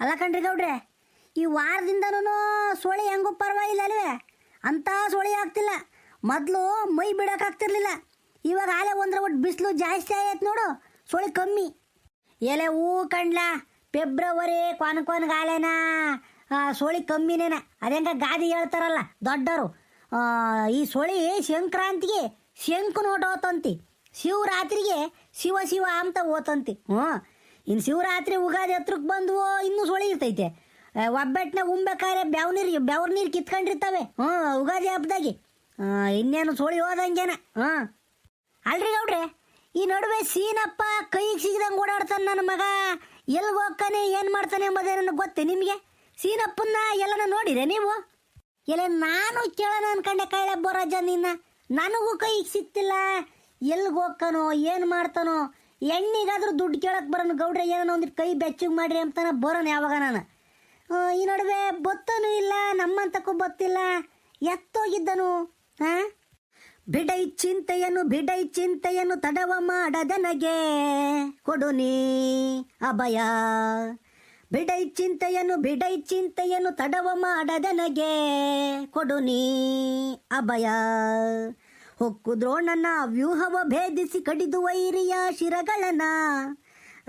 ಅಲ್ಲ ಕಣ್ರಿ ಗೌಡ್ರೆ, ಈ ವಾರದಿಂದನೂ ಸೋಳಿ ಹೆಂಗೂ ಪರವಾಗಿಲ್ಲ ಅಲ್ವೇ? ಅಂಥ ಸೋಳಿ ಆಗ್ತಿಲ್ಲ. ಮೊದಲು ಮೈ ಬಿಡೋಕ್ಕಾಗ್ತಿರ್ಲಿಲ್ಲ ಇವಾಗ ಆಲೆ ಒಂದ್ರ ಒಟ್ಟು ಬಿಸಿಲು ಜಾಸ್ತಿ ಆಗೈತೆ ನೋಡು ಸೋಳಿ ಕಮ್ಮಿ. ಎಲೆ ಹೂ ಕಣ್ಲ ಫೆಬ್ರವರಿ ಕೊನೆ ಕೊನೆಗೆ ಆಲೆನಾ ಸೋಳಿ ಕಮ್ಮಿನೇನ. ಅದೇಂಗ ಗಾದಿ ಹೇಳ್ತಾರಲ್ಲ ದೊಡ್ಡವರು. ಈ ಸೋಳಿ ಸಂಕ್ರಾಂತಿಗೆ ಶಂಕು ನೋಟ ಓತಂತಿ. ಶಿವರಾತ್ರಿಗೆ ಶಿವ ಶಿವ ಅಂತ ಓತಂತಿ. ಹ್ಞೂ ಇನ್ನು ಶಿವರಾತ್ರಿ ಉಗಾದಿ ಹತ್ರಕ್ಕೆ ಬಂದ್ವು, ಇನ್ನೂ ಸೊಳಿ ಇರ್ತೈತೆ. ಒಬ್ಬಟ್ಟಿನಾಗ ಉಣ್ಬೇಕಾದ್ರೆ ಬೆವ್ ನೀರು ಬೆವ್ರ ನೀರು ಕಿತ್ಕೊಂಡಿರ್ತಾವೆ. ಹ್ಞೂ, ಉಗಾದಿ ಹಬ್ಬದಾಗಿ ಇನ್ನೇನು ಸೋಳಿ ಹೋದಂಗೆನ ಹಾಂ ಅಲ್ರಿ ಗೌಡ್ರೆ, ಈ ನಡುವೆ ಸೀನಪ್ಪ ಕೈಗೆ ಸಿಗದಂಗೆ ಓಡಾಡ್ತಾನೆ ನನ್ನ ಮಗ. ಎಲ್ಲಿ ಹೋಗ್ತಾನೆ, ಏನು ಮಾಡ್ತಾನೆ ಎಂಬುದೇ ನನಗೆ ಗೊತ್ತೆ ನಿಮಗೆ? ಸೀನಪ್ಪನ್ನ ಎಲ್ಲನ ನೋಡಿರೆ ನೀವು? ಎಲ್ಲ ನಾನು ಕೇಳೋಣ ಅನ್ಕೊಂಡೆ ಕೈಲೆ ಬರೋಜ ನಿನ್ನ. ನನಗೂ ಕೈಗೆ ಸಿಕ್ತಿಲ್ಲ ಎಲ್ಲಿಗೆ ಹೋಗ್ತಾನೋ, ಏನು ಮಾಡ್ತಾನೋ ಎಣ್ಣಿಗಾದ್ರೂ ದುಡ್ಡು ಕೇಳಕ್ಕೆ ಬರೋನು ಗೌಡ್ರೆ, ಏನೋ ಒಂದಿಟ್ಟು ಕೈ ಬೆಚ್ಚಗೆ ಮಾಡ್ರಿ ಅಂತಾನೆ ಬರೋಣ ಯಾವಾಗ ನಾನು. ಈ ನಡುವೆ ಬತ್ತನೂ ಇಲ್ಲ, ನಮ್ಮಂತಕ್ಕೂ ಬತ್ತಿಲ್ಲ. ಎತ್ತೋಗಿದ್ದನು ಹಾಂ ಬಿಡೈ ಚಿಂತೆಯನ್ನು ಬಿಡೈ ಚಿಂತೆಯನ್ನು ತಡವ ಮಾಡದನಗೆ ಕೊಡು ನೀ ಅಭಯ. ಬಿಡೈ ಚಿಂತೆಯನ್ನು ಬಿಡೈ ಚಿಂತೆಯನ್ನು ತಡವ ಮಾಡದನಗೆ ಕೊಡು ನೀ ಅಭಯ. ಹೊಕ್ಕು ದ್ರೋಣನ ವ್ಯೂಹವ ಭೇದಿಸಿ ಕಡಿದು ವೈರಿಯ ಶಿರಗಳನ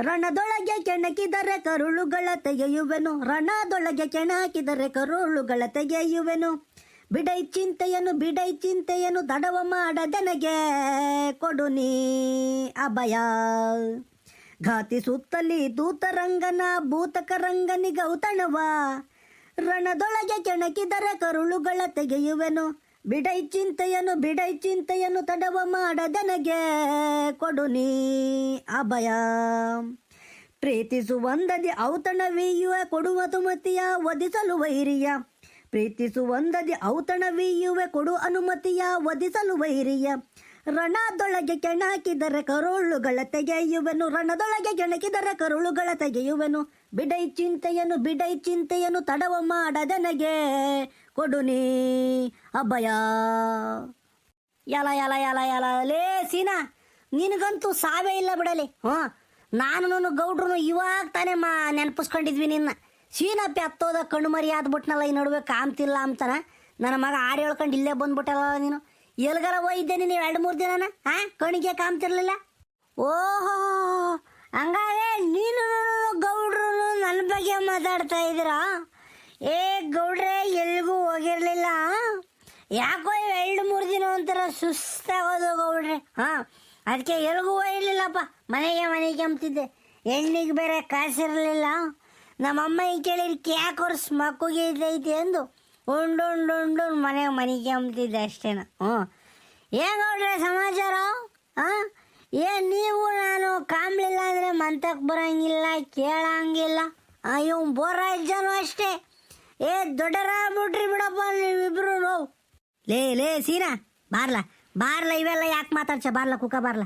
ರಣದೊಳಗೆ ಕೆಣಕಿದರೆ ಕರುಳುಗಳ ತೆಗೆಯುವೆನು. ರಣದೊಳಗೆ ಕೆಣಕಿದರೆ ಕರುಳುಗಳ ತೆಗೆಯುವೆನು. ಬಿಡೈ ಚಿಂತೆಯನ್ನು ಬಿಡೈ ಚಿಂತೆಯನ್ನು ತಡವ ಮಾಡದನಗೆ ಕೊಡು ನೀ ಅಭಯ. ಘಾತಿಸುತ್ತಲಿ ದೂತರಂಗನ ಭೂತಕ ರಂಗನಿಗೌತಣವ ರಣದೊಳಗೆ ಕೆಣಕಿದರೆ ಕರುಳುಗಳ ತೆಗೆಯುವೆನು. ಬಿಡೈ ಚಿಂತೆಯನ್ನು ಬಿಡೈ ಚಿಂತೆಯನ್ನು ತಡವ ಮಾಡದನಗೆ ಕೊಡು ನೀ ಅಭಯ. ಪ್ರೀತಿಸುವಂದದಿ ಔತಣವೀಯುವ ಕೊಡುವ ತುಮತಿಯ ವಧಿಸಲು ವೈರಿಯ. ಪ್ರೀತಿಸುವಂದದಿ ಔತಣವೀಯುವೆ ಕೊಡು ಅನುಮತಿಯ ವಧಿಸಲು ವೈರಿಯ. ರಣದೊಳಗೆ ಕೆಣಾಕಿದರೆ ಕರುಳುಗಳ ತೆಗೆಯುವೆನು, ರಣದೊಳಗೆ ಕೆಣಕಿದರೆ ಕರುಳುಗಳ ತೆಗೆಯುವೆನು. ಬಿಡೈ ಚಿಂತೆಯನ್ನು ಬಿಡೈ ಚಿಂತೆಯನ್ನು ತಡವ ಮಾಡದನಗೆ ಕೊಡು ನೀ ಅಭಯ ಎಲ ಎಲ ಎಲ ಲೇ, ಸೀನಾ, ನಿನಗಂತೂ ಸಾವೇ ಇಲ್ಲ ಬಿಡಲಿ. ಹ್ಞೂ ನಾನು ಗೌಡ್ರು ಇವಾಗ ತಾನೇ ಮಾ ನೆನಪಿಸ್ಕೊಂಡಿದ್ವಿ ನಿನ್ನ. ಸೀನಪ್ಪಿ ಹತ್ತೋದ ಕಣ್ಣು ಮರಿ ಆದ್ಬಿಟ್ನಲ್ಲ ಈ ನಡುವೆ ಕಾಮ್ತಿಲ್ಲ ಅಂತಾನ. ನನ್ನ ಮಗ ಆಡಿ ಹೇಳ್ಕೊಂಡು ಇಲ್ಲೇ ಬಂದ್ಬಿಟ್ಟಲ್ಲ ನೀನು. ಎಲ್ಗಾರ ಹೋಗಿದ್ದೆ ನೀನು ಎರಡು, ಮೂರು ದಿನನ? ಹಾ ಕಣಿಗೆ ಕಾಮ್ತಿರ್ಲಿಲ್ಲ ಓಹೋ ಹಂಗಾರೆ ನೀನು ಗೌಡ್ರು ನನ್ನ ಬಗ್ಗೆ ಮಾತಾಡ್ತಾ ಇದ್ದೀರಾ? ಏ ಗೌಡ್ರೆ, ಎಲ್ಗೂ ಹೋಗಿರ್ಲಿಲ್ಲ? ಯಾಕೋ ಎರಡು ಮೂರು ದಿನ ಒಂಥರ ಸುಸ್ತಾಗೋದು ಗೌಡ್ರೆ. ಹಾ ಅದಕ್ಕೆ ಎಲ್ಗೂ ಹೋಗಿರ್ಲಿಲ್ಲಪ್ಪ. ಮನೆಗೆ ಮನೆಗೆ ಅಂಬ್ತಿದ್ದೆ ಎಣ್ಣಿಗೆ ಬೇರೆ ಕಾಸಿರಲಿಲ್ಲ. ನಮ್ಮಮ್ಮ ಈ ಕೇಳಿರಿ ಯಾಕೆ ವರ್ಷ ಮಕ್ಕಳಿಗೆ ಇದೈತಿ ಎಂದು ಉಂಡು ಉಂಡು ಉಂಡು ಮನೆಗೆ ಮನೆಗೆ ಅಂಬ್ತಿದ್ದೆ ಅಷ್ಟೇನ ಹ್ಞೂ. ಏನು ನೋಡ್ರೆ ಸಮಾಚಾರ? ಹಾಂ? ಏನು ನೀವು ನಾನು ಕಾಮ್ಲಿಲ್ಲ ಅಂದರೆ ಮಂತಕ್ಕೆ ಬರೋಂಗಿಲ್ಲ, ಕೇಳಂಗಿಲ್ಲ. ಇವ್ ಜನ ಅಷ್ಟೇ. ಏ ದೊಡ್ಡರ ಬಿಡ್ರಿ ಬಿಡಪ್ಪ, ನೀವಿಬ್ರು ನೋವು. ಲೇ ಲೇ, ಸೀನಾ, ಬಾರ್ಲ ಬಾರ್ಲ, ಇವೆಲ್ಲ ಯಾಕೆ ಮಾತಾಡ್ಸ ಬಾರ್ಲ ಕುಕ್ಕ ಬಾರ್ಲ.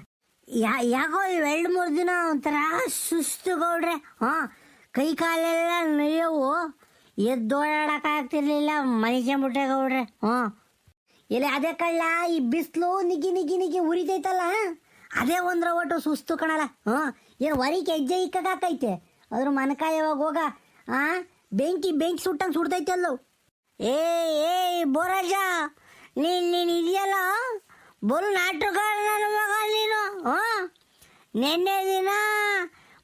ಯಾ, ಯಾಕೋ ಇವ್ ಎರಡು ಮೂರು ದಿನ ಒಂಥರ ಸುಸ್ತು ಗೌಡ್ರೆ ಹಾಂ, ಕೈ ಕಾಲೆಲ್ಲ ನೋವು. ಎದ್ದೋಡಾಡಕ್ಕಾಗ್ತಿರ್ಲಿಲ್ಲ ಮನಿಕೊಂಬಿಟ್ರೆ ಗೌಡ್ರೆ. ಹಾಂ. ಎಲೆ, ಅದೇ ಕಳ್ಳ, ಈ ಬಿಸ್ಲು ನಿಗಿ ನಿಗಿ ನಿಗಿ ಉರಿತೈತಲ್ಲ ಅದೇ ಒಂದ್ರ ಒಟ್ಟು ಸುಸ್ತು ಕಣಲ್ಲ, ಹಾಂ? ಏನು ವರಿಕೆ ಹೆಜ್ಜೆ ಇಕ್ಕಕಾಕೈತೆ. ಅದ್ರ ಮನಕಾಯವಾಗ ಹೋಗ, ಆ? ಬೆಂಕಿ ಬೆಂಕಿ ಸುಟ್ಟಂಗೆ ಸುಡ್ತೈತೆ ಅಲ್ಲೋ ಏ ಏ ಬೋರಾಜ, ನೀನು ನೀನು ಇದೆಯಲ್ಲ? ಬಲು ನಾಟಕಗಾರ ನನ್ನ ಮಗ ನೀನು, ಹಾ? ನಿನ್ನೆ ದಿನ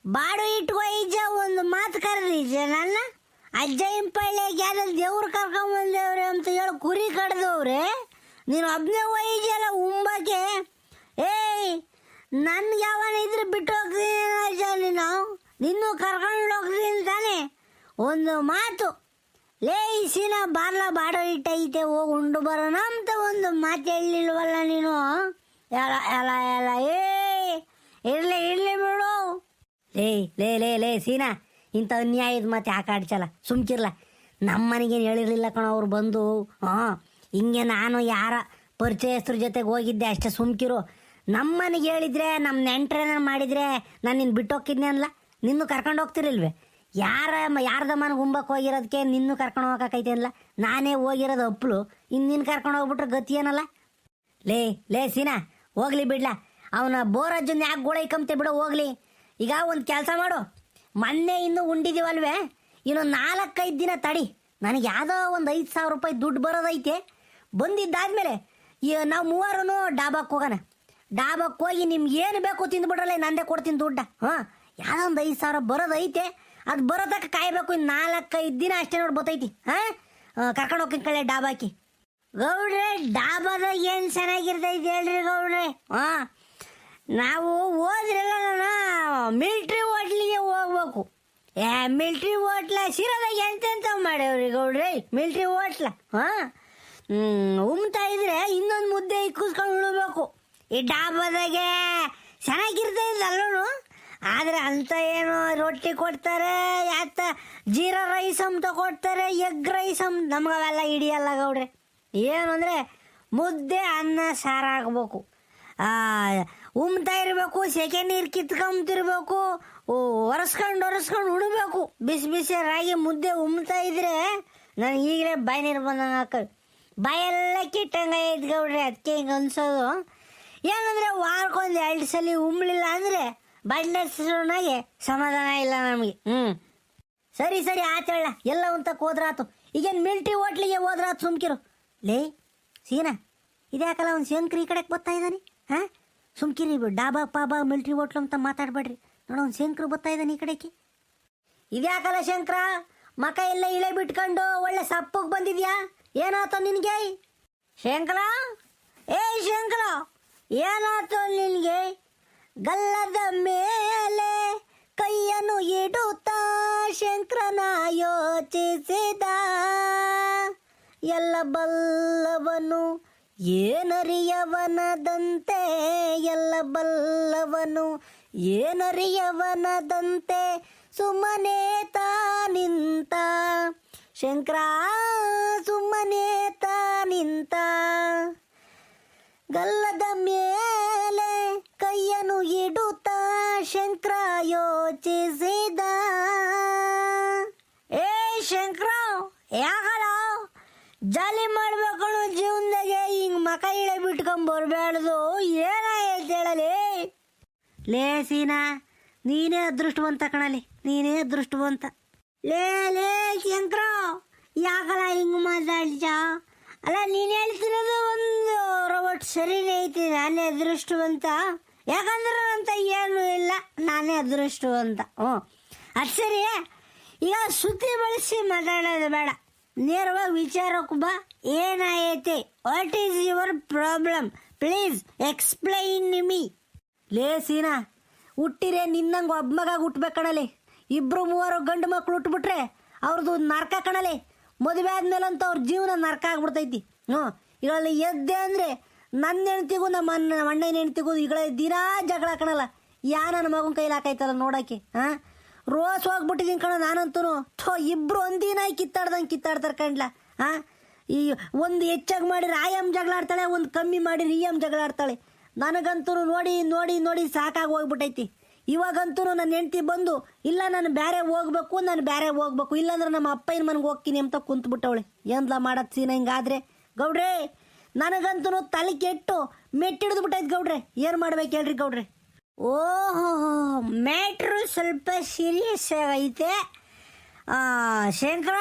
ಬಾಡು ಇಟ್ಕೋ ಈಜ ಒಂದು ಮಾತು ಕರೆದಿಜ್ಜ ನನ್ನ ಅಜ್ಜ ಇಂಪಳ್ಳಿ ಯಾರು ದೇವ್ರು ಕರ್ಕೊಂಬಂದೇವ್ರೆ ಅಂತ ಹೇಳಿ ಕುರಿ ಕಡ್ದವ್ರೆ. ನೀನು ಒಬ್ಬನೇ ಒಯ್ಜಲ್ಲ ಉಂಬಕ್ಕೆ? ಏಯ್, ನನ್ಗೆ ಯಾವನ ಇದ್ರೆ ಬಿಟ್ಟು ಹೋಗ್ತೀನಿ ಅಜ್ಜ ನೀನು. ನಿನ್ನೂ ಕರ್ಕೊಂಡು ಹೋಗ್ತೀನಿ ತಾನೆ. ಒಂದು ಮಾತು, ಲೇಸಿನ ಬಾರ್ಲ ಬಾಡೋ ಇಟ್ಟೈತೆ ಹೋಗಿ ಉಂಡು ಬರೋಣ ಅಂತ ಒಂದು ಮಾತು ಹೇಳಿಲ್ವಲ್ಲ ನೀನು? ಎಲ್ಲ ಎಲ್ಲ ಎಲ್ಲ ಏ, ಇರ್ಲಿ ಇರ್ಲಿ ಬಿಡು. ಲೇ ಲೇ ಲೇ ಲೇ, ಸೀನಾ, ಇಂಥ ಅನ್ಯಾಯದ ಮತ್ತೆ ಯಾಕೆ ಆಡ್ಸಲ್ಲ? ಸುಮ್ಕಿರ್ಲ. ನಮ್ಮ ಮನೆಗೇನು ಹೇಳಿರ್ಲಿಲ್ಲ ಕಣ ಅವ್ರು ಬಂದು. ಹಾಂ ಹಿಂಗೆ ನಾನು ಯಾರ ಪರಿಚಯಸ್ತ್ರ ಜೊತೆಗೆ ಹೋಗಿದ್ದೆ ಅಷ್ಟೇ ಸುಮ್ಕಿರು. ನಮ್ಮ ಮನೆಗೆ ಹೇಳಿದ್ರೆ ನಮ್ಮ ನೆಂಟ್ರೇನ ಮಾಡಿದರೆ ನಾನು ನಿನ್ನ ಬಿಟ್ಟು ಹೋಗಿದ್ನೆ ಅನ್ಲ. ನಿನ್ನೂ ಕರ್ಕೊಂಡು ಹೋಗ್ತಿರಲ್ವೇ? ಯಾರ ಯಾರ್ದ ಮನೆ ಗುಂಬಕ್ಕೆ ಹೋಗಿರೋದಕ್ಕೆ ನಿನ್ನೂ ಕರ್ಕೊಂಡು ಹೋಗಕೈತೆ ಇಲ್ಲ ನಾನೇ ಹೋಗಿರೋದು ಇನ್ನು ನಿನ್ನ ಕರ್ಕೊಂಡು ಹೋಗ್ಬಿಟ್ರೆ ಗತಿ ಏನಲ್ಲ? ಲೇ ಲೇ ಸೀನಾ, ಹೋಗ್ಲಿ ಬಿಡ್ಲಾ. ಅವನ ಬೋರಜ್ಜನ್ ಯಾಕೆ ಗೋಳ ಇಕ್ಕಂತೆ ಬಿಡು, ಹೋಗ್ಲಿ. ಈಗ ಒಂದು ಕೆಲಸ ಮಾಡು. ಮೊನ್ನೆ ಇನ್ನು ಉಂಡಿದೀವಲ್ವೇ? ಇನ್ನು ನಾಲ್ಕೈದು ದಿನ ತಡಿ. ನನಗೆ ಯಾವುದೋ ಒಂದು ಐದು ಸಾವಿರ ರೂಪಾಯಿ ದುಡ್ಡು ಬರೋದೈತೆ. ಬಂದಿದ್ದಾದ್ಮೇಲೆ, ಈ ನಾವು ಮೂವರು ಡಾಬಾಕ್ಕೆ ಹೋಗೋಣ. ಡಾಬಾಕ್ಕೆ ಹೋಗಿ ನಿಮ್ಗೆ ಏನು ಬೇಕು ತಿಂದುಬಿಡ್ರಲ್ಲ, ನಂದೇ ಕೊಡ್ತೀನಿ ದುಡ್ಡ. ಹಾಂ ಯಾವುದೋ ಒಂದು ಐದು ಸಾವಿರ ಬರೋದೈತೆ. ಅದು ಬರೋದಕ್ಕೆ ಕಾಯಬೇಕು ಇನ್ನು ನಾಲ್ಕೈದು ದಿನ ಅಷ್ಟೇ ನೋಡಿ ಬತ್ತೈತಿ, ಹಾಂ? ಕರ್ಕೊಂಡು ಹೋಗಿ ಕಳೆ ಡಾಬಾಕಿ ಗೌಡ್ರೆ ಡಾಬಾದಾಗ ಏನು ಚೆನ್ನಾಗಿರ್ತೈತಿ ಹೇಳ್ರಿ ಗೌಡ್ರೆ, ಹಾಂ? ನಾವು ಹೋದ್ರೆಲ್ಲ ಮಿಲ್ಟ್ರಿ ಹೋಟ್ಲಿಗೆ ಹೋಗ್ಬೇಕು. ಏ, ಮಿಲ್ಟ್ರಿ ಹೋಟ್ಲ ಸಿರದಾಗ ಎಂತೆಂತ ಮಾಡ್ಯವ್ರಿ ಗೌಡ್ರಿ? ಮಿಲ್ಟ್ರಿ ಹೋಟ್ಲ, ಹಾಂ? ಉಮ್ತಾ ಇದ್ರೆ ಇನ್ನೊಂದು ಮುದ್ದೆ ಇಕ್ಕಿಸ್ಕೊಂಡು ಉಳ್ಬೇಕು ಈ ಡಾಬಾದಾಗೆ ಚೆನ್ನಾಗಿರ್ತೈತೆ ಅಲ್ಲೂ ಆದ್ರೆ ಅಂತ ಏನು ರೊಟ್ಟಿ ಕೊಡ್ತಾರೆ? ಯಾತ ಜೀರಾ ರೈಸ್ ಅಂತ ಕೊಡ್ತಾರೆ ಎಗ್ ರೈಸ್ ಅಂತ ನಮ್ಗೆ ಅವೆಲ್ಲ ಹಿಡಿಯಲ್ಲ ಗೌಡ್ರೆ. ಏನು ಅಂದರೆ ಮುದ್ದೆ ಅನ್ನ ಸಾರು ಆಗ್ಬೇಕು. ಆ, ಉಮ್ತಾ ಇರಬೇಕು ಸೆಕೆ ನೀರು ಕಿತ್ಕೊಂತಿರ್ಬೇಕು ಒರೆಸ್ಕೊಂಡು ಒರೆಸ್ಕೊಂಡು ಉಣ್ಬೇಕು. ಬಿಸಿ ಬಿಸಿ ರಾಗಿ ಮುದ್ದೆ ಉಮ್ತಾ ಇದ್ರೆ ನನಗೆ ಈಗಲೇ ಬಾಯಿ ನೀರು ಬಂದಂಗೆ ಬಾಯೆಲ್ಲ ಕಿಟ್ಟಂಗೆ ಗೌಡ್ರಿ ಅದಕ್ಕೆ ಹಿಂಗೆ ಅನ್ಸೋದು. ಏನಂದ್ರೆ ವಾರಕ್ಕೊಂದು ಎರಡು ಸಲ ಉಮ್ಲಿಲ್ಲ ಅಂದರೆ ಬಣ್ಣನಾಗೆ ಸಮಾಧಾನ ಇಲ್ಲ ನಮಗೆ. ಹ್ಞೂ ಸರಿ ಸರಿ ಆತೇಳ ಎಲ್ಲ ಹೋದ್ರೆ ಹೋದ್ರಾತು. ಈಗೇನು ಮಿಲ್ಟ್ರಿ ಹೋಟ್ಲಿಗೆ ಹೋದ್ರಾತು ಸುಮ್ಕಿರು. ಲೇ, ಸೀನಾ, ಇದ್ಯಾಕಲ್ಲ ಒಂದು ಶಂಕ್ರಿ ಈ ಕಡೆಗೆ ಬರ್ತಾ ಇದ್ದಾನೆ ಹಾಂ? ಸುಮ್ಕಿರಿ ಡಾಬಾ, ಪಾಬಾ, ಮಿಲ್ಟ್ರಿ ಹೋಟ್ಲು ಅಂತ ಮಾತಾಡಬೇಡ್ರಿ. ನೋಡು, ಒಂದು ಶಂಕ್ರು ಬರ್ತಾ ಇದ್ದಾನೆ ಈ ಕಡೆಗೆ. ಇದ್ಯಾಕಲ್ಲ ಶಂಕ್ರ? ಮಕ ಎಲ್ಲ ಇಳೆ ಬಿಟ್ಕೊಂಡು ಒಳ್ಳೆ ಸಪ್ಪಗೆ ಬಂದಿದ್ಯಾ? ಏನಾಯ್ತು ನಿನಗೆ? ಶಂಕರ? ಏಯ್ ಶಂಕರ! ಏನಾಯ್ತು ನಿನಗೆ? ಗಲ್ಲದ ಮೇಲೆ ಕೈಯನ್ನು ಇಡುತ್ತಾ ಶಂಕರನ ಯೋಚಿಸಿದ. ಎಲ್ಲ ಬಲ್ಲವನು ಏನರಿಯವನದಂತೆ, ಎಲ್ಲ ಬಲ್ಲವನು ಏನರಿಯವನದಂತೆ ಸುಮ್ಮನೆ ನಿಂತ. ಶಂಕರ, ಸುಮ್ಮನೆ ನಿಂತ ಗಲ್ಲದ ಮೇಲೆ ಕೈಯನ್ನು ಇಡುತ್ತಾ ಶಂಕರ ಯೋಚಿಸಿದ. ಏ ಶಂಕರ ಯಾಕಲ್ಲ ಜಾಲಿ ಮಾಡ್ಬೇಕು ಜೀವನದಾಗೆ, ಹಿಂಗ್ ಮಕ ಇಳೆ ಬಿಟ್ಕೊಂಡ್ ಬರ್ಬೇಡ್ದು ಏನಾಯ್ತು ಹೇಳಲಿ ಲೇ ಸೀನಾ, ನೀನೇ ಅದೃಷ್ಟವಂತ ಕಣಲಿ, ನೀನೇ ಅದೃಷ್ಟವಂತ. ಲೇ ಲೇ ಶಂಕರ ಯಾಕಲ್ಲ ಹಿಂಗ್ ಮಾತಾಡ್ಸ ಅಲ್ಲ, ನೀನು ಹೇಳ್ತಿರೋದು ಒಂದು ರೋಬೋಟ್ ಸರಿನೇ ಐತಿ ನಾನೇ ಅದೃಷ್ಟವಂತ. ಯಾಕಂದ್ರೆ ಅಂತ ಏನೂ ಇಲ್ಲ, ನಾನೇ ಅದೃಷ್ಟು ಅಂತ. ಹ್ಞೂ ಅದು ಸರಿ. ಈಗ ಸುದ್ದಿ ಬಳಸಿ ಮಾತಾಡೋದು ಬೇಡ. ನೇರವಾಗಿ ವಿಚಾರಕ್ಕೆ ಬಾ ಏನಾಯ್ತಿ what is your problem please explain me ಲೇ ಸೀನಾ, ಹುಟ್ಟಿರೆ ನಿನ್ನಂಗೆ ಒಬ್ಬ ಮಗ ಹುಟ್ಬೇಕು ಕಣಲೆ. ಇಬ್ಬರು ಮೂವರು ಗಂಡು ಮಕ್ಕಳು ಹುಟ್ಬಿಟ್ರೆ ಅವ್ರದ್ದು ನರ್ಕ ಕಣಲಿ. ಮದುವೆ ಆದ್ಮೇಲಂತೂ ಅವ್ರ ಜೀವನ ನರ್ಕ ಆಗ್ಬಿಡ್ತೈತಿ. ಹ್ಞೂ ಇವಾಗ ಎದ್ದೆ ಅಂದರೆ ನನ್ನ ಹೆಣ್ತಿಗೂ ನಮ್ಮ ಅಣ್ಣ ಅಣ್ಣನ ಹೆಣ್ತಿಗೂ ಈಗಳ ದಿನಾ ಜಗಳ ಕಣಲ್ಲ. ಯಾ ನನ್ನ ಮಗನ ಕೈಲಿ ಹಾಕೈತಲ್ಲ ನೋಡಕ್ಕೆ ಹಾಂ ರೋಸ್ ಹೋಗ್ಬಿಟ್ಟಿದ್ದೀನಿ ಕಣ ನಾನಂತೂ ಥೋ ಇಬ್ಬರು ಒಂದಿನ ಕಿತ್ತಾಡ್ದಂಗೆ ಕಿತ್ತಾಡ್ತಾರೆ ಕಣ್ಲ ಹಾಂ ಈ ಒಂದು ಹೆಚ್ಚಾಗಿ ಮಾಡಿದ್ರೆ ಆ ಎಂ ಜಗಳ ಆಡ್ತಾಳೆ, ಒಂದು ಕಮ್ಮಿ ಮಾಡಿರಿ ಈ ಎಂ ಜಗಳ ಆಡ್ತಾಳೆ. ನನಗಂತೂ ನೋಡಿ ನೋಡಿ ನೋಡಿ ಸಾಕಾಗಿ ಹೋಗ್ಬಿಟ್ಟೈತಿ. ಇವಾಗಂತೂ ನನ್ನ ಹೆಂಡ್ತಿ ಬಂದು, ಇಲ್ಲ ನಾನು ಬೇರೆ ಹೋಗ್ಬೇಕು, ನಾನು ಬೇರೆ ಹೋಗ್ಬೇಕು, ಇಲ್ಲಾಂದ್ರೆ ನಮ್ಮ ಅಪ್ಪನ ಮನೆಗೆ ಹೋಗ್ತೀನಿ ಅಂತ ಕುಂತ್ಬಿಟ್ಟವಳೆ. ಏನ್ಲ ಮಾಡತ್ತೀನ ಹಿಂಗಾದ್ರೆ? ಗೌಡ್ರೆ ನನಗಂತೂ ತಲೆ ಕೆಟ್ಟು ಮೆಟ್ಟಿಡಿದು ಬಿಟ್ಟೈತೆ ಗೌಡ್ರೆ. ಏನು ಮಾಡ್ಬೇಕು ಹೇಳ್ರಿ ಗೌಡ್ರೆ? ಓಹೋ, ಮ್ಯಾಟ್ರು ಸ್ವಲ್ಪ ಸೀರಿಯಸ್ ಐತೆ ಶಂಕರ,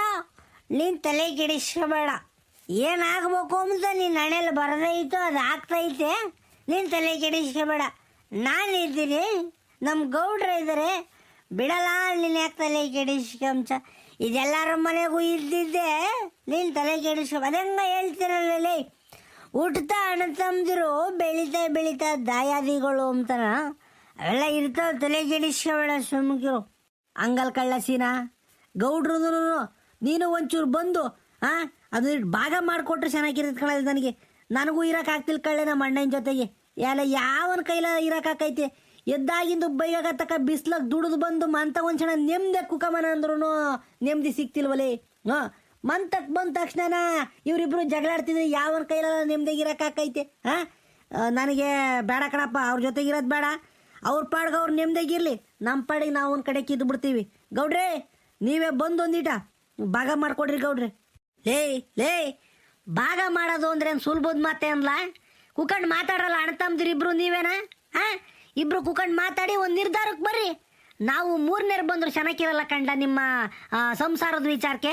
ನೀನು ತಲೆ ಕೆಡಿಸ್ಕೋಬೇಡ. ಏನಾಗಬೇಕು ಅಂತ ನಿನ್ನ ಹಣೆಯಲ್ಲಿ ಬರದೈತೋ ಅದು ಆಗ್ತೈತೆ. ನೀನು ತಲೆ ಕೆಡಿಸ್ಕೋಬೇಡ. ನಾನು ಇದ್ದೀನಿ. ನಮ್ಮ ಗೌಡ್ರ ಇದ್ದಾರೆ ಬಿಡಲ್ಲ ನೀನು ಯಾಕೆ ತಲೆ ಕೆಡಿಸ್ಕೊಂಚ? ಇದೆಲ್ಲರ ಮನೆಗೂ ಇದ್ದಿದ್ದೆ. ನೀನು ತಲೆ ಕೆಡಿಸ್ಕೊ ಅದಂಗ ಹೇಳ್ತಿರಲ್ಲ ಹುಟ್ತಾ ಅಣ್ಣ ತಮ್ಮದಿರು ಬೆಳೀತಾ ಬೆಳೀತಾ ದಾಯಾದಿಗಳು ಅಂತಾನ? ಅವೆಲ್ಲ ಇರ್ತಾವ ತಲೆ ಕೆಡಿಸ್ಕೋಬೇಡ ಸುಮ್ಕಿರು ಅಂಗಲ್ ಕಳ್ಳ ಸೀನ ಗೌಡ್ರು ನೀನು ಒಂಚೂರು ಬಂದು, ಆ, ಅದು ಭಾಗ ಮಾಡಿಕೊಟ್ರೆ ಚೆನ್ನಾಗಿರುತ್ತೆ ಕಳ್ಳ ನನಗೆ. ನನಗೂ ಇರೋಕ್ಕಾಗ್ತಿಲ್ಲ ಕಳ್ಳೆ ನಮ್ಮ ಅಣ್ಣನ ಜೊತೆಗೆ. ಎಲ್ಲ ಯಾವನ ಕೈಲ ಇರೋಕ್ಕಾಕೈತೆ ಎದ್ದಾಗಿಂದು ತಕ್ಕ ಬಿಸ್ಲಾಗ ದುಡಿದು ಬಂದು ಮಂತ ಒಂದು ಚೆನ್ನಾಗಿ ನೆಮ್ಮದಿ ಕುಕಮನ ಅಂದ್ರೂ ನೆಮ್ಮದಿ ಸಿಕ್ತಿಲ್ವಲೇ ಹಾಂ ಮಂತಕ್ ಬಂದ ತಕ್ಷಣ ಇವರಿಬ್ರು ಜಗಳಾಡ್ತಿದ್ರೆ ಯಾವನ ಕೈಲಲ್ಲ ನೆಮ್ಮದಿಗೆ ಇರೋಕ್ಕಾಕೈತೆ ಹಾಂ? ನನಗೆ ಬೇಡ ಕಣಪ್ಪ, ಅವ್ರ ಜೊತೆಗಿರೋದು ಬೇಡ. ಅವ್ರ ಪಾಡ್ಗೆ ಅವ್ರು ನೆಮ್ಮದಿಗಿರಲಿ ನಮ್ಮ ಪಾಡಿಗೆ ನಾವು ಒಂದು ಕಡೆ ಕಿದ್ದು ಬಿಡ್ತೀವಿ. ಗೌಡ್ರೆ, ನೀವೇ ಬಂದು ಒಂದಿಟ ಭಾಗ ಮಾಡಿಕೊಡ್ರಿ ಗೌಡ್ರಿ. ಲೇ ಲೇ, ಭಾಗ ಮಾಡೋದು ಅಂದ್ರೆ ಸುಲಭದ ಮಾತೆ ಅನ್ಲ? ಕುಕಂಡು ಮಾತಾಡಲ್ಲ ಅಣ್ಣ ತಮ್ದಿರಿ ಇಬ್ರು ನೀವೇನಾ? ಹಾ? ಇಬ್ರು ಕುಕಂಡು ಮಾತಾಡಿ ಒಂದು ನಿರ್ಧಾರಕ್ಕೆ ಬರ್ರಿ. ನಾವು ಮೂರನೇರು ಬಂದ್ರು ಚೆನ್ನಾಗಿರಲ್ಲ ಕಂಡ ನಿಮ್ಮ ಸಂಸಾರದ ವಿಚಾರಕ್ಕೆ?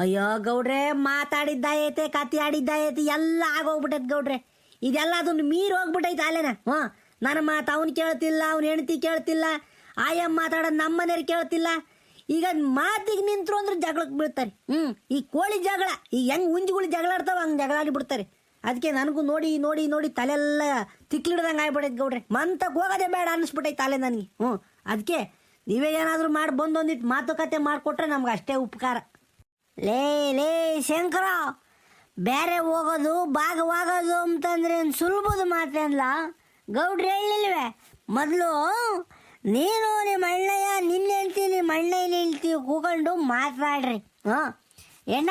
ಅಯ್ಯೋ ಗೌಡ್ರೆ ಮಾತಾಡಿದ್ದಾಯೈತೆ ಕತಿ ಆಡಿದ್ದಾಯೈತೆ ಎಲ್ಲ ಆಗೋಗ್ಬಿಟ್ಟೈತೆ ಗೌಡ್ರೆ. ಇದೆಲ್ಲ ಅದನ್ನು ಮೀರಿ ಹೋಗ್ಬಿಟ್ಟೈತೆ ಅಲ್ಲೇನ? ಹ್ಞೂ, ನನ್ನ ಮಾತು ಅವನು ಕೇಳ್ತಿಲ್ಲ, ಅವ್ನ ಹೆಂಡತಿ ಕೇಳ್ತಿಲ್ಲ, ಆಯಮ್ಮ ಮಾತಾಡೋದು ನಮ್ಮ ಮನೆಯವ್ರು ಕೇಳ್ತಿಲ್ಲ. ಈಗ ಮಾತಿಗೆ ನಿಂತರು ಅಂದ್ರೆ ಜಗಳಕ್ಕೆ ಬೀಳ್ತಾರೆ. ಹ್ಞೂ, ಈ ಕೋಳಿ ಜಗಳ, ಈ ಹೆಂಗ್ ಉಂಜುಗಳು ಜಗಳ ಆಡ್ತಾವ ಹಂಗೆ ಜಗಳ ಅದಕ್ಕೆ ನನಗೂ ನೋಡಿ ನೋಡಿ ನೋಡಿ ತಲೆಲ್ಲ ತಿಕ್ಲಿಡ್ದಂಗೆ ಆಗ್ಬಿಟ್ಟೈತೆ ಗೌಡ್ರೆ. ಮಂತಕ್ಕೆ ಹೋಗೋದೇ ಬೇಡ ಅನ್ನಿಸ್ಬಿಟ್ಟೈತೆ ತಲೆ ನನಗೆ. ಹ್ಞೂ, ಅದಕ್ಕೆ ನೀವೇ ಏನಾದರೂ ಮಾಡಿ ಬಂದೊಂದಿಟ್ಟು ಮಾತುಕತೆ ಮಾಡಿಕೊಟ್ರೆ ನಮ್ಗೆ ಅಷ್ಟೇ ಉಪಕಾರ. ಲೇ ಲೇ, ಶಂಕರ ಬೇರೆ ಹೋಗೋದು, ಭಾಗವಾಗೋದು ಅಂತಂದ್ರೆ ಸುಲಭದ ಮಾತಲ್ಲ ಗೌಡ್ರು ಹೇಳಿಲ್ವೆ? ಮೊದಲು, ನೀನು ನಿಮ್ಮ ಅಣ್ಣಯ್ಯ ನಿನ್ನ ಹೇಳ್ತೀನಿ ನಿಮ್ಮ ಅಣ್ಣಯ್ಯನ ಹೇಳ್ತಿ ಕೂಕೊಂಡು ಮಾತಾಡ್ರಿ. ಹಾಂ? ಏನ?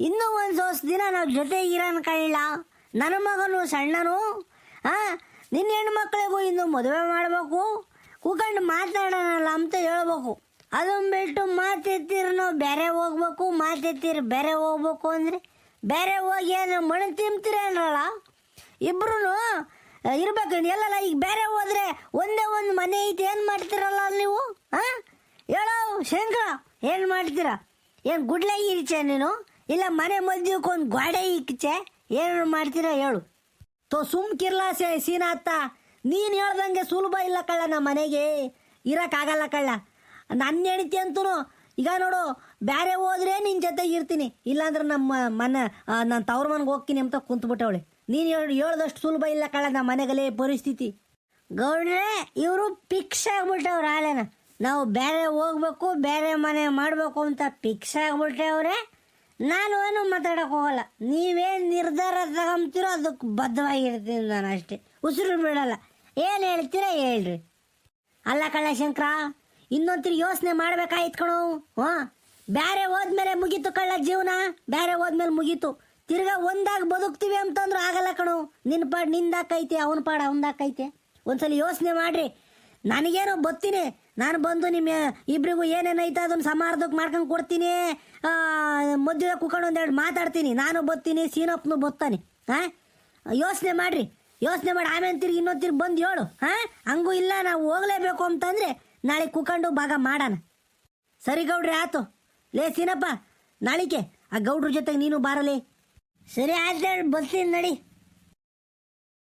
ಇನ್ನೂ ಒಂದು ಸೋಸ್ ದಿನ ನಾವು ಜೊತೆಗಿರೋನ್ ಕಳ್ಳ ನನ್ನ ಮಗನು ಸಣ್ಣನು, ಹಾಂ? ನಿನ್ನ ಹೆಣ್ಮಕ್ಳಿಗೂ ಇನ್ನು ಮದುವೆ ಮಾಡಬೇಕು? ಕೂಕೊಂಡು ಮಾತಾಡೋಣಲ್ಲ ಅಂತ ಹೇಳ್ಬೇಕು. ಅದನ್ನ ಬಿಟ್ಟು ಮಾತೆತ್ತಿರ, ನಾವು ಬೇರೆ ಹೋಗ್ಬೇಕು, ಮಾತೆತ್ತಿರ ಬೇರೆ ಹೋಗ್ಬೇಕು ಅಂದರೆ ಬೇರೆ ಹೋಗಿ ಏನು ಮಣ್ಣು ತಿಂತೀರೇನಲ್ಲ ಇಬ್ರು ಇರ್ಬೇಕು ಎಲ್ಲಲ್ಲ ಈಗ ಬೇರೆ ಹೋದ್ರೆ ಒಂದೇ ಒಂದು ಮನೆ ಐತೆ, ಏನು ಮಾಡ್ತೀರಲ್ಲ ನೀವು? ಹಾಂ ಹೇಳೋ ಶಂಕರ, ಏನು ಮಾಡ್ತೀರ? ಏನು ಗುಡ್ಲೆ ಇರಿಚೆ ನೀನು? ಇಲ್ಲ ಮನೆ ಮಧ್ಯಕ್ಕೆ ಒಂದು ಗೋಡೆ ಇಕ್ಚೆ ಏನು ಮಾಡ್ತೀರಾ ಹೇಳು. ತೋ ಸುಮ್ಕಿರ್ಲ ಸೇ ಸೀನಾತ್ತ ನೀನು ಹೇಳ್ದಂಗೆ ಸುಲಭ ಇಲ್ಲ ಕಳ್ಳ ನಮ್ಮ ಮನೆಗೆ. ಇರೋಕ್ಕಾಗಲ್ಲ ಕಳ್ಳ. ನನ್ನ ಹೆಂಡತಿ ಅಂತೂ ಈಗ ನೋಡು ಬೇರೆ ಹೋದ್ರೆ ನಿನ್ನ ಜೊತೆಗೆ ಇರ್ತೀನಿ. ಇಲ್ಲಾಂದ್ರೆ ನಮ್ಮ ಮನೆ ನಾನು ತವ್ರ ಮನೆಗೆ ಹೋಗ್ತೀನಿ ಅಂತ ಕುಂತ್ಬಿಟ್ಟವಳೆ. ನೀನು ಹೇಳಿ, ಹೇಳ್ದಷ್ಟು ಸುಲಭ ಇಲ್ಲ ಕಳ ನಮ್ಮ ಮನೆಗಲೇ ಪರಿಸ್ಥಿತಿ. ಗೌಡ್ರೆ, ಇವರು ಫಿಕ್ಸ್ ಆಗ್ಬಿಟ್ಟವ್ರ ಆಲೆನ ನಾವು ಬೇರೆ ಹೋಗ್ಬೇಕು ಬೇರೆ ಮನೆ ಮಾಡಬೇಕು ಅಂತ ಫಿಕ್ಸ್ ಆಗ್ಬಿಟ್ಟವ್ರೆ, ನಾನು ಏನು ಮಾತಾಡಕ್ ಹೋಗಲ್ಲ. ನೀವೇನು ನಿರ್ಧಾರ ತಗೊಂತೀರೋ ಅದಕ್ಕೆ ಬದ್ಧವಾಗಿರ್ತೀನಿ ನಾನು ಅಷ್ಟೇ ಉಸಿರು ಬಿಡಲ್ಲ ಏನು ಹೇಳ್ತೀರಾ ಹೇಳ್ರಿ. ಅಲ್ಲ ಕಳ್ಳ ಶಂಕರ. ಇನ್ನೊಂದ್ತಿರಿ ಯೋಚನೆ ಮಾಡ್ಬೇಕಾಯ್ತು ಕಣೋ. ಹಾ ಬೇರೆ ಹೋದ್ಮೇಲೆ ಮುಗೀತು ಕಳ್ಳ ಜೀವನ ಬೇರೆ ಹೋದ್ಮೇಲೆ ಮುಗೀತು. ತಿರ್ಗಾ ಒಂದಾಗ ಬದುಕ್ತೀವಿ ಅಂತಂದ್ರು ಆಗಲ್ಲ ಕಣೋ. ನಿನ್ನ ಪಾಡ್ ನಿಂದಾಕೈತೆ ಅವನ ಪಾಡ್ ಅವನ್ದಾಕೈತೆ ಒಂದ್ಸಲ ಯೋಚನೆ ಮಾಡ್ರಿ. ನನಗೇನೋ ಬತ್ತೀನಿ. ನಾನು ಬಂದು ನಿಮ್ಮ ಇಬ್ಬರಿಗೂ ಏನೇನೈತೆ ಅದನ್ನ ಸಮಾರ್ಧಕ್ಕೆ ಮಾಡ್ಕೊಂಡು ಕೊಡ್ತೀನಿ. ಮದುವೆ ಕುಕೊಂಡು ಒಂದೆರಡು ಮಾತಾಡ್ತೀನಿ. ನಾನು ಬತ್ತೀನಿ, ಸೀನಪ್ಪನು ಬತ್ತಾನೆ. ಹಾಂ? ಯೋಚನೆ ಮಾಡ್ರಿ. ಯೋಚನೆ ಮಾಡಿ, ಆಮೇಲೆ ತಿರ್ಗಿ ಇನ್ನೊಂದು ತಿರ್ಗಿ ಬಂದು ಹೇಳು. ಹಾಂ? ಹಂಗೂ ಇಲ್ಲ, ನಾವು ಹೋಗಲೇಬೇಕು ಅಂತಂದ್ರೆ ನಾಳೆ ಕುಕಂಡು ಭಾಗ ಮಾಡೋಣ ಸರಿ ಗೌಡ್ರಿ, ಆತು. ಲೇ, ಸೀನಪ್ಪ, ನಾಳಿಕೆ. ಆ ಗೌಡ್ರ ಜೊತೆಗೆ ನೀನು ಬಾರಲಿ. ಸರಿ ಆಯ್ತು ಬರ್ತೀನಿ ನಡಿ.